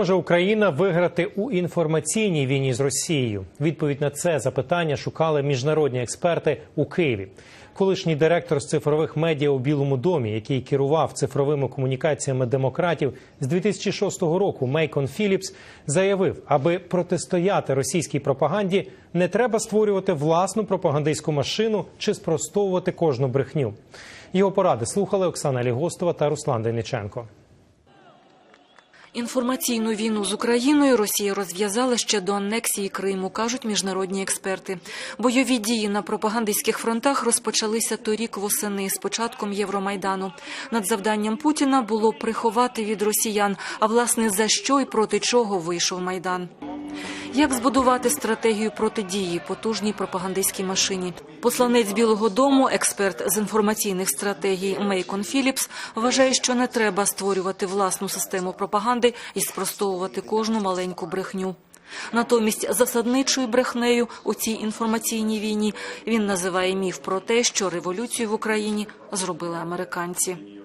Може Україна виграти у інформаційній війні з Росією? Відповідь на це запитання шукали міжнародні експерти у Києві. Колишній директор з цифрових медіа у Білому домі, який керував цифровими комунікаціями демократів з 2006 року, Мейкон Філіпс заявив, аби протистояти російській пропаганді, не треба створювати власну пропагандистську машину чи спростовувати кожну брехню. Його поради слухали Оксана Лігостова та Руслан Дениченко. Інформаційну війну з Україною Росія розв'язала ще до анексії Криму, кажуть міжнародні експерти. Бойові дії на пропагандистських фронтах розпочалися торік восени з початком Євромайдану. Над завданням Путіна було приховати від росіян, а власне за що і проти чого вийшов майдан. Як збудувати стратегію протидії потужній пропагандистській машині? Посланець Білого Дому, експерт з інформаційних стратегій Мейкон Філіпс, вважає, що не треба створювати власну систему пропаганди і спростовувати кожну маленьку брехню. Натомість засадничою брехнею у цій інформаційній війні він називає міф про те, що революцію в Україні зробили американці.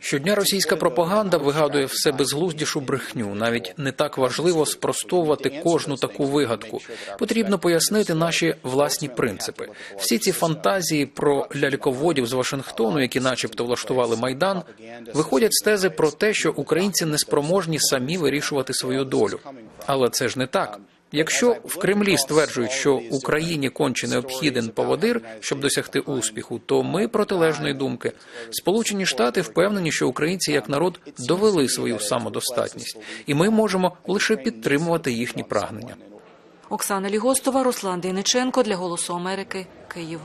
Щодня російська пропаганда вигадує все безглуздішу брехню. Навіть не так важливо спростовувати кожну таку вигадку. Потрібно пояснити наші власні принципи. Всі ці фантазії про ляльководів з Вашингтону, які, начебто, влаштували майдан, виходять з тези про те, що українці не спроможні самі вирішувати свою долю. Але це ж не так. Якщо в Кремлі стверджують, що Україні конче необхіден поводир, щоб досягти успіху, то ми протилежної думки. Сполучені Штати впевнені, що українці як народ довели свою самодостатність, і ми можемо лише підтримувати їхні прагнення. Оксана Лігостова, Руслан Дейниченко для Голосу Америки, Київ.